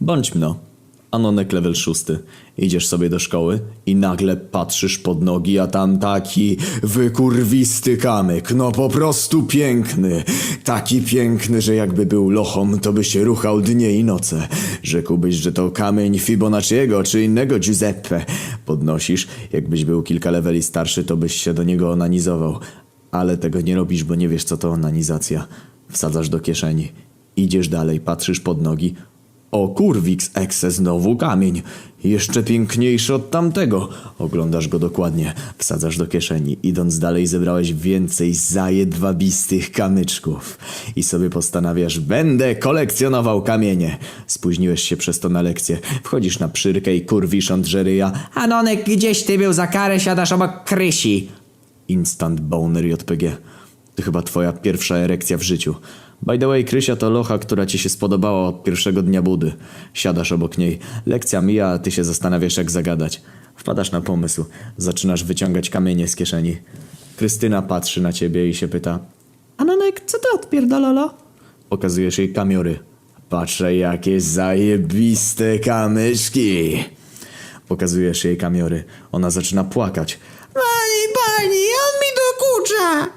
Bądź mno. Anonek level szósty. Idziesz sobie do szkoły i nagle patrzysz pod nogi, a tam taki wykurwisty kamyk. No po prostu piękny. Taki piękny, że jakby był lochom, to by się ruchał dnie i noce. Rzekłbyś, że to kamień Fibonacciego czy innego Giuseppe. Podnosisz, jakbyś był kilka leveli starszy, to byś się do niego onanizował. Ale tego nie robisz, bo nie wiesz co to onanizacja. Wsadzasz do kieszeni. Idziesz dalej, patrzysz pod nogi. O kurwix exe znowu kamień. Jeszcze piękniejszy od tamtego. Oglądasz go dokładnie, wsadzasz do kieszeni. Idąc dalej zebrałeś więcej zajedwabistych kamyczków. I sobie postanawiasz, będę kolekcjonował kamienie. Spóźniłeś się przez to na lekcję. Wchodzisz na przyrkę i kurwisz Andrzeryja. Anonek, gdzieś ty był za karę, siadasz obok Krysi. Instant boner JPG. To chyba twoja pierwsza erekcja w życiu. By the way, Krysia to locha, która ci się spodobała od pierwszego dnia budy. Siadasz obok niej. Lekcja mija, a ty się zastanawiasz jak zagadać. Wpadasz na pomysł. Zaczynasz wyciągać kamienie z kieszeni. Krystyna patrzy na ciebie i się pyta. Anonek, co ty odpierdololo? Pokazujesz jej kamiory. Patrzę, jakie zajebiste kamyczki. Pokazujesz jej kamiory. Ona zaczyna płakać. Pani, pani, on mi dokucza.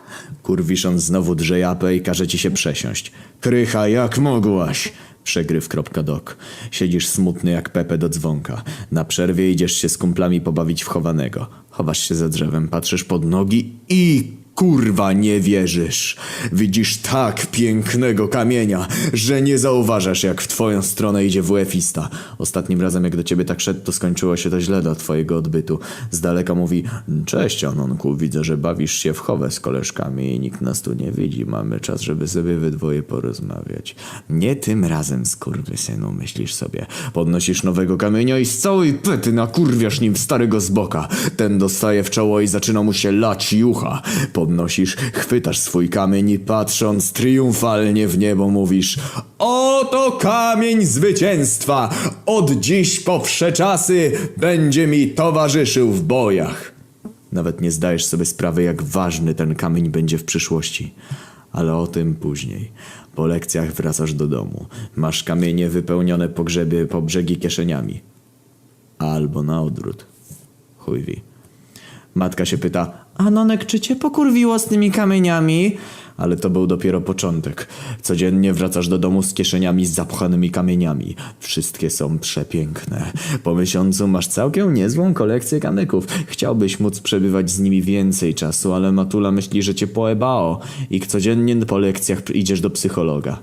Kurwiszon znowu drze japę i każe ci się przesiąść. Krycha, jak mogłaś? Przegryw.dok. Siedzisz smutny jak Pepe do dzwonka. Na przerwie idziesz się z kumplami pobawić w chowanego. Chowasz się za drzewem, patrzysz pod nogi i kurwa nie wierzysz. Widzisz tak pięknego kamienia, że nie zauważasz jak w twoją stronę idzie WF-ista. Ostatnim razem jak do ciebie tak szedł, to skończyło się to źle dla twojego odbytu. Z daleka mówi, cześć Anonku, widzę, że bawisz się w chowę z koleżkami i nikt nas tu nie widzi. Mamy czas, żeby sobie we dwoje porozmawiać. Nie tym razem, skurwysynu, myślisz sobie. Podnosisz nowego kamienia i z całej pety nakurwiasz nim starego z boka. Ten dostaje w czoło i zaczyna mu się lać jucha. Podnosisz, chwytasz swój kamień i patrząc triumfalnie w niebo mówisz Oto kamień zwycięstwa! Od dziś po wsze czasy będzie mi towarzyszył w bojach. Nawet nie zdajesz sobie sprawy, jak ważny ten kamień będzie w przyszłości. Ale o tym później. Po lekcjach wracasz do domu. Masz kamienie wypełnione po grzebie, po brzegi kieszeniami. Albo na odwrót. Chuj wie. Matka się pyta, Anonek, czy cię pokurwiło z tymi kamieniami? ale to był dopiero początek. Codziennie wracasz do domu z kieszeniami zapchanymi kamieniami. Wszystkie są przepiękne. Po miesiącu masz całkiem niezłą kolekcję kamyków. Chciałbyś móc przebywać z nimi więcej czasu, ale Matula myśli, że cię poebało i codziennie po lekcjach idziesz do psychologa.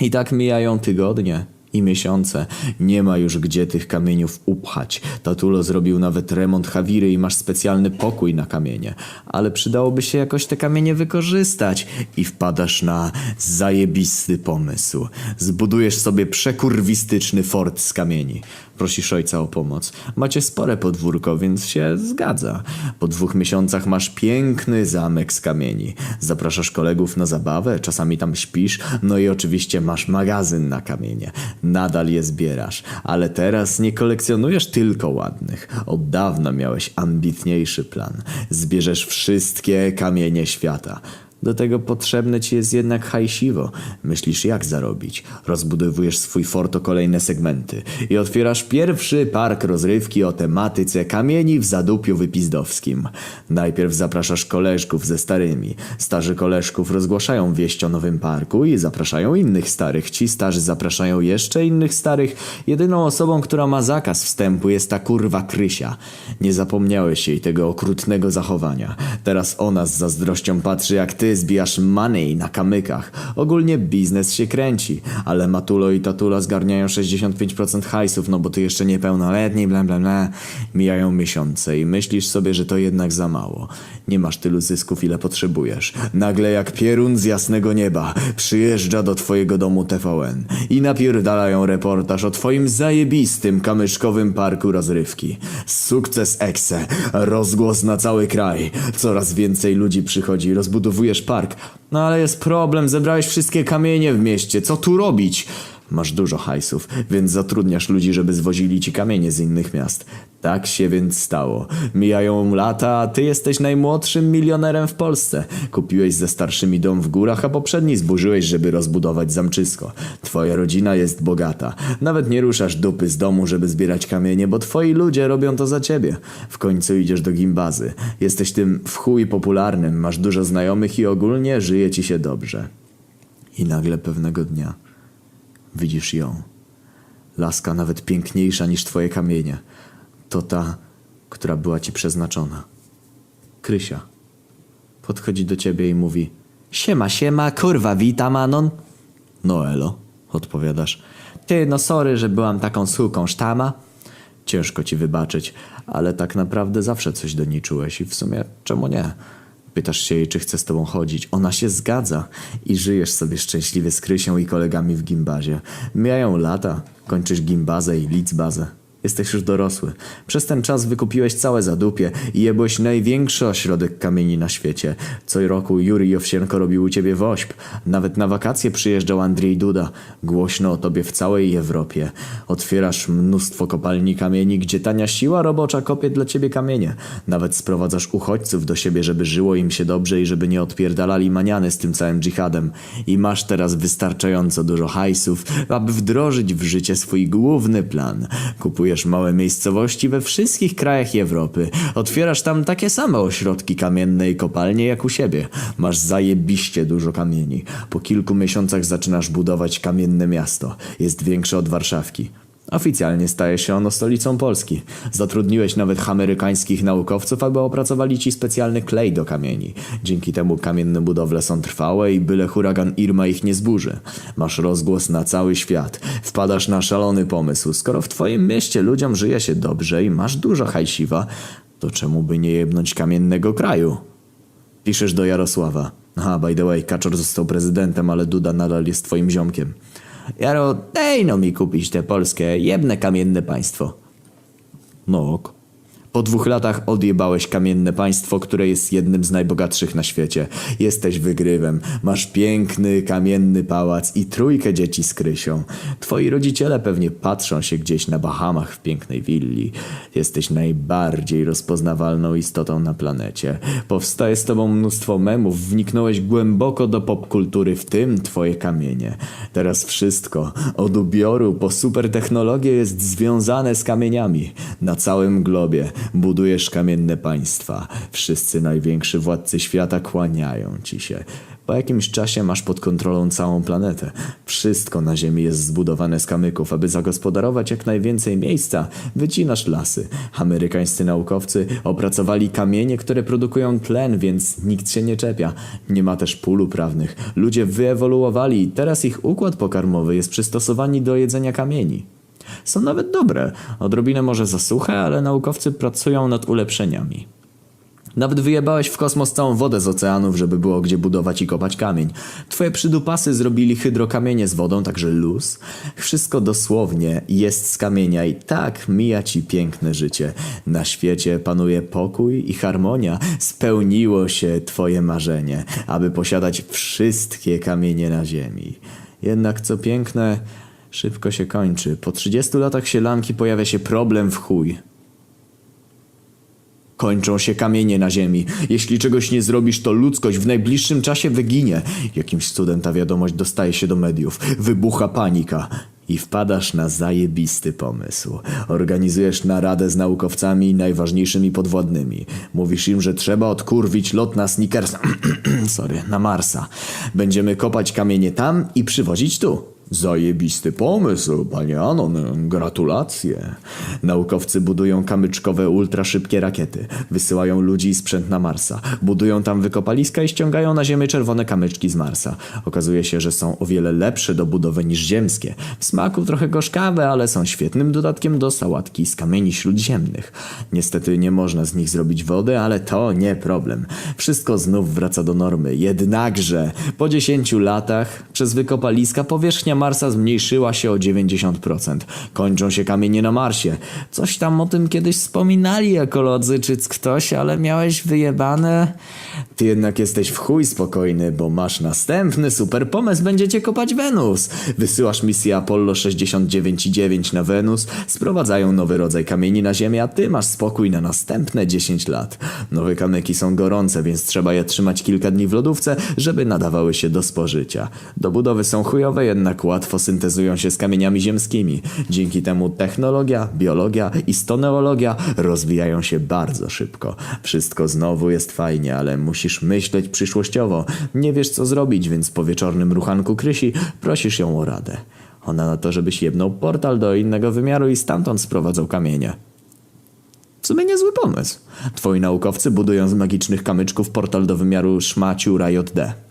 I tak mijają tygodnie i miesiące. Nie ma już gdzie tych kamieniów upchać. Tatulo zrobił nawet remont Hawiry i masz specjalny pokój na kamienie. Ale przydałoby się jakoś te kamienie wykorzystać. I wpadasz na zajebisty pomysł. Zbudujesz sobie przekurwistyczny fort z kamieni. Prosisz ojca o pomoc. Macie spore podwórko, więc się zgadza. Po dwóch miesiącach masz piękny zamek z kamieni. Zapraszasz kolegów na zabawę, czasami tam śpisz, no i oczywiście masz magazyn na kamienie. Nadal je zbierasz, ale teraz nie kolekcjonujesz tylko ładnych. Od dawna miałeś ambitniejszy plan. Zbierzesz wszystkie kamienie świata. Do tego potrzebne ci jest jednak hajsiwo. Myślisz jak zarobić. Rozbudowujesz swój fort o kolejne segmenty i otwierasz pierwszy park rozrywki o tematyce kamieni w zadupiu wypizdowskim. Najpierw zapraszasz koleżków ze starymi. Starzy koleżków rozgłaszają wieść o nowym parku i zapraszają innych starych. Ci starzy zapraszają jeszcze innych starych. Jedyną osobą, która ma zakaz wstępu jest ta kurwa Krysia. Nie zapomniałeś jej tego okrutnego zachowania. Teraz ona z zazdrością patrzy jak ty zbijasz money na kamykach. Ogólnie biznes się kręci, ale Matulo i Tatula zgarniają 65% hajsów, no bo ty jeszcze niepełnoletni, bla bla bla. Mijają miesiące i myślisz sobie, że to jednak za mało. Nie masz tylu zysków, ile potrzebujesz. Nagle jak pierun z jasnego nieba przyjeżdża do twojego domu TVN i napierdalają reportaż o twoim zajebistym kamyczkowym parku rozrywki. Sukces Exe, rozgłos na cały kraj. Coraz więcej ludzi przychodzi, rozbudowujesz park. No ale jest problem, zebrałeś wszystkie kamienie w mieście, co tu robić? Masz dużo hajsów, więc zatrudniasz ludzi, żeby zwozili ci kamienie z innych miast. Tak się więc stało. Mijają lata, a ty jesteś najmłodszym milionerem w Polsce. Kupiłeś ze starszymi dom w górach, a poprzedni zburzyłeś, żeby rozbudować zamczysko. Twoja rodzina jest bogata. Nawet nie ruszasz dupy z domu, żeby zbierać kamienie, bo twoi ludzie robią to za ciebie. W końcu idziesz do gimbazy. Jesteś tym w chuj popularnym, masz dużo znajomych i ogólnie żyje ci się dobrze. I nagle pewnego dnia widzisz ją. Laska nawet piękniejsza niż twoje kamienie. To ta, która była ci przeznaczona. Krysia. Podchodzi do ciebie i mówi Siema, siema, kurwa, witam, Anon. No elo, odpowiadasz. Ty, no sorry, że byłam taką suką sztama. Ciężko ci wybaczyć, ale tak naprawdę zawsze coś do niej czułeś i w sumie czemu nie? Pytasz się jej, czy chce z tobą chodzić. Ona się zgadza i żyjesz sobie szczęśliwie z Krysią i kolegami w gimbazie. Mijają lata, kończysz gimbazę i licbazę. Jesteś już dorosły. Przez ten czas wykupiłeś całe zadupie i jebłeś największy ośrodek kamieni na świecie. Co roku Juri Owsienko robił u ciebie wośp. Nawet na wakacje przyjeżdżał Andrzej Duda. Głośno o tobie w całej Europie. Otwierasz mnóstwo kopalni kamieni, gdzie tania siła robocza kopie dla ciebie kamienie. Nawet sprowadzasz uchodźców do siebie, żeby żyło im się dobrze i żeby nie odpierdalali maniany z tym całym dżihadem. I masz teraz wystarczająco dużo hajsów, aby wdrożyć w życie swój główny plan. Kupujesz małe miejscowości we wszystkich krajach Europy. Otwierasz tam takie same ośrodki kamienne i kopalnie jak u siebie. Masz zajebiście dużo kamieni. Po kilku miesiącach zaczynasz budować kamienne miasto. Jest większe od Warszawki. Oficjalnie staje się ono stolicą Polski. Zatrudniłeś nawet amerykańskich naukowców, aby opracowali ci specjalny klej do kamieni. Dzięki temu kamienne budowle są trwałe i byle huragan Irma ich nie zburzy. Masz rozgłos na cały świat. Wpadasz na szalony pomysł. Skoro w twoim mieście ludziom żyje się dobrze i masz dużo hajsiwa, to czemu by nie jebnąć kamiennego kraju? Piszesz do Jarosława. Aha, by the way, Kaczor został prezydentem, ale Duda nadal jest twoim ziomkiem. Jaro, dej no mi kupić te polskie, jebne kamienne państwo. No ok. Po dwóch latach odjebałeś kamienne państwo, które jest jednym z najbogatszych na świecie. Jesteś wygrywem. Masz piękny, kamienny pałac i trójkę dzieci z Krysią. Twoi rodziciele pewnie patrzą się gdzieś na Bahamach w pięknej willi. Jesteś najbardziej rozpoznawalną istotą na planecie. Powstaje z tobą mnóstwo memów. Wniknąłeś głęboko do popkultury, w tym twoje kamienie. Teraz wszystko, od ubioru po supertechnologię jest związane z kamieniami. Na całym globie budujesz kamienne państwa. Wszyscy najwięksi władcy świata kłaniają ci się. Po jakimś czasie masz pod kontrolą całą planetę. Wszystko na Ziemi jest zbudowane z kamyków. Aby zagospodarować jak najwięcej miejsca, wycinasz lasy. Amerykańscy naukowcy opracowali kamienie, które produkują tlen, więc nikt się nie czepia. Nie ma też pól uprawnych. Ludzie wyewoluowali i teraz ich układ pokarmowy jest przystosowany do jedzenia kamieni. Są nawet dobre. Odrobinę może za suche, ale naukowcy pracują nad ulepszeniami. Nawet wyjebałeś w kosmos całą wodę z oceanów, żeby było gdzie budować i kopać kamień. Twoje przydupasy zrobili hydrokamienie z wodą, także luz. Wszystko dosłownie jest z kamienia i tak mija ci piękne życie. Na świecie panuje pokój i harmonia. Spełniło się twoje marzenie, aby posiadać wszystkie kamienie na ziemi. Jednak co piękne, szybko się kończy. Po 30 latach sielanki pojawia się problem w chuj. Kończą się kamienie na ziemi. Jeśli czegoś nie zrobisz, to ludzkość w najbliższym czasie wyginie. Jakimś cudem ta wiadomość dostaje się do mediów. Wybucha panika. I wpadasz na zajebisty pomysł. Organizujesz naradę z naukowcami i najważniejszymi podwładnymi. Mówisz im, że trzeba odkurwić lot na Snickersa. Sorry, na Marsa. Będziemy kopać kamienie tam i przywozić tu. Zajebisty pomysł, panie Anon. Gratulacje. Naukowcy budują kamyczkowe ultraszybkie rakiety. Wysyłają ludzi i sprzęt na Marsa. Budują tam wykopaliska i ściągają na Ziemię czerwone kamyczki z Marsa. Okazuje się, że są o wiele lepsze do budowy niż ziemskie. W smaku trochę gorzkawe, ale są świetnym dodatkiem do sałatki z kamieni śródziemnych. Niestety nie można z nich zrobić wody, ale to nie problem. Wszystko znów wraca do normy. Jednakże po 10 latach przez wykopaliska powierzchnia Marsa zmniejszyła się o 90%. Kończą się kamienie na Marsie. Coś tam o tym kiedyś wspominali ekolodzy czy ktoś, ale miałeś wyjebane. Ty jednak jesteś w chuj spokojny, bo masz następny super pomysł, będziecie kopać Wenus. Wysyłasz misję Apollo 69 i 9 na Wenus, sprowadzają nowy rodzaj kamieni na Ziemię, a ty masz spokój na następne 10 lat. Nowe kamyki są gorące, więc trzeba je trzymać kilka dni w lodówce, żeby nadawały się do spożycia. Do budowy są chujowe, jednak łatwo syntezują się z kamieniami ziemskimi. Dzięki temu technologia, biologia i stoneologia rozwijają się bardzo szybko. Wszystko znowu jest fajnie, ale musisz myśleć przyszłościowo. Nie wiesz co zrobić, więc po wieczornym ruchanku Krysi prosisz ją o radę. Ona na to, żebyś jebnął portal do innego wymiaru i stamtąd sprowadzał kamienie. W sumie niezły pomysł. Twoi naukowcy budują z magicznych kamyczków portal do wymiaru Szmaciura JD.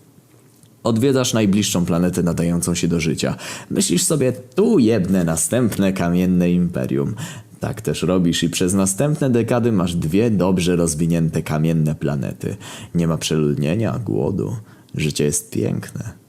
Odwiedzasz najbliższą planetę nadającą się do życia. Myślisz sobie, tu jebnę następne kamienne imperium. Tak też robisz i przez następne dekady masz dwie dobrze rozwinięte kamienne planety. Nie ma przeludnienia, głodu. Życie jest piękne.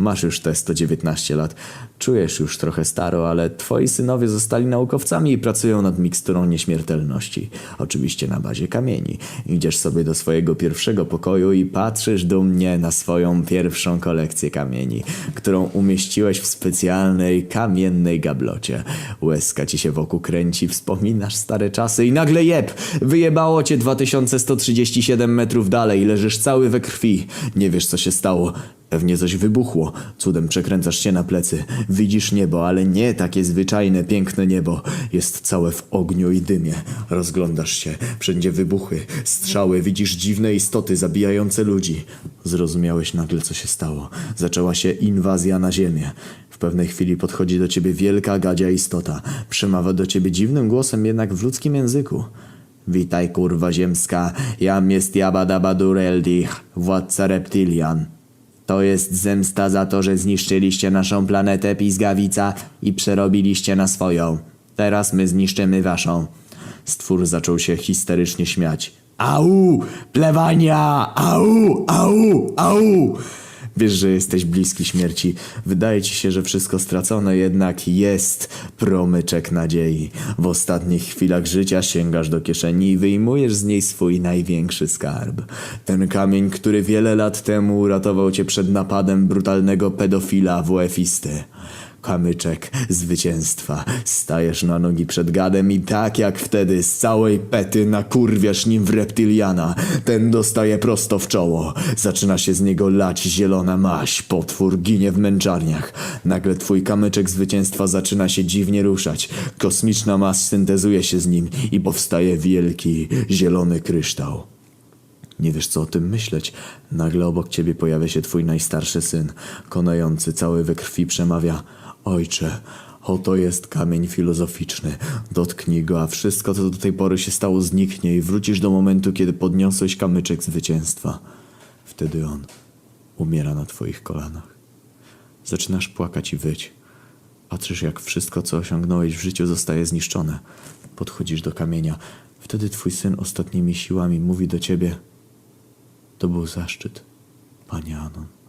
Masz już te 119 lat, czujesz już trochę staro, ale twoi synowie zostali naukowcami i pracują nad miksturą nieśmiertelności. Oczywiście na bazie kamieni. Idziesz sobie do swojego pierwszego pokoju i patrzysz dumnie na swoją pierwszą kolekcję kamieni, którą umieściłeś w specjalnej kamiennej gablocie. Łezka ci się wokół kręci, wspominasz stare czasy i nagle jeb! Wyjebało cię 2137 metrów dalej, leżysz cały we krwi. Nie wiesz co się stało. Pewnie coś wybuchło. Cudem przekręcasz się na plecy. Widzisz niebo, ale nie takie zwyczajne, piękne niebo. Jest całe w ogniu i dymie. Rozglądasz się. Wszędzie wybuchy, strzały. Widzisz dziwne istoty zabijające ludzi. Zrozumiałeś nagle, co się stało. Zaczęła się inwazja na ziemię. W pewnej chwili podchodzi do ciebie wielka gadzia istota. Przemawia do ciebie dziwnym głosem, jednak w ludzkim języku. Witaj, kurwa ziemska. Jam jest Jabadabadureldich, władca reptilian. To jest zemsta za to, że zniszczyliście naszą planetę Pizgawica i przerobiliście na swoją. Teraz my zniszczymy waszą. Stwór zaczął się histerycznie śmiać. Au! Plewania! Au! Au! Au! Wiesz, że jesteś bliski śmierci. Wydaje ci się, że wszystko stracone, jednak jest promyczek nadziei. W ostatnich chwilach życia sięgasz do kieszeni i wyjmujesz z niej swój największy skarb. Ten kamień, który wiele lat temu uratował cię przed napadem brutalnego pedofila WF-isty. Kamyczek zwycięstwa. Stajesz na nogi przed gadem i tak jak wtedy z całej pety nakurwiasz nim w reptyliana. Ten dostaje prosto w czoło. Zaczyna się z niego lać zielona maś. Potwór ginie w męczarniach. Nagle twój kamyczek zwycięstwa zaczyna się dziwnie ruszać. Kosmiczna maś syntezuje się z nim i powstaje wielki, zielony kryształ. Nie wiesz co o tym myśleć. Nagle obok ciebie pojawia się twój najstarszy syn. Konający, cały we krwi przemawia. Ojcze, oto jest kamień filozoficzny. Dotknij go, a wszystko co do tej pory się stało zniknie i wrócisz do momentu, kiedy podniosłeś kamyczek zwycięstwa. Wtedy on umiera na twoich kolanach. Zaczynasz płakać i wyć. Patrzysz, jak wszystko, co osiągnąłeś w życiu, zostaje zniszczone. Podchodzisz do kamienia. Wtedy twój syn ostatnimi siłami mówi do ciebie: To był zaszczyt, panie Anon.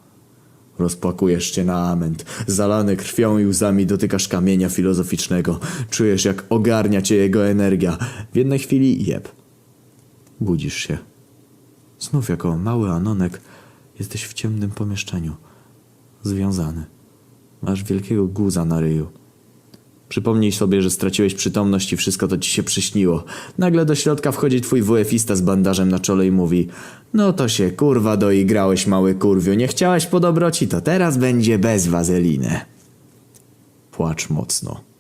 Rozpłakujesz się na ament. Zalany krwią i łzami dotykasz kamienia filozoficznego. Czujesz, jak ogarnia cię jego energia. W jednej chwili jeb. Budzisz się. Znów jako mały Anonek jesteś w ciemnym pomieszczeniu. Związany. Masz wielkiego guza na ryju. Przypomnij sobie, że straciłeś przytomność i wszystko to ci się przyśniło. Nagle do środka wchodzi twój WF-ista z bandażem na czole i mówi No to się kurwa doigrałeś mały kurwiu, nie chciałeś po dobroci, to teraz będzie bez wazeliny. Płacz mocno.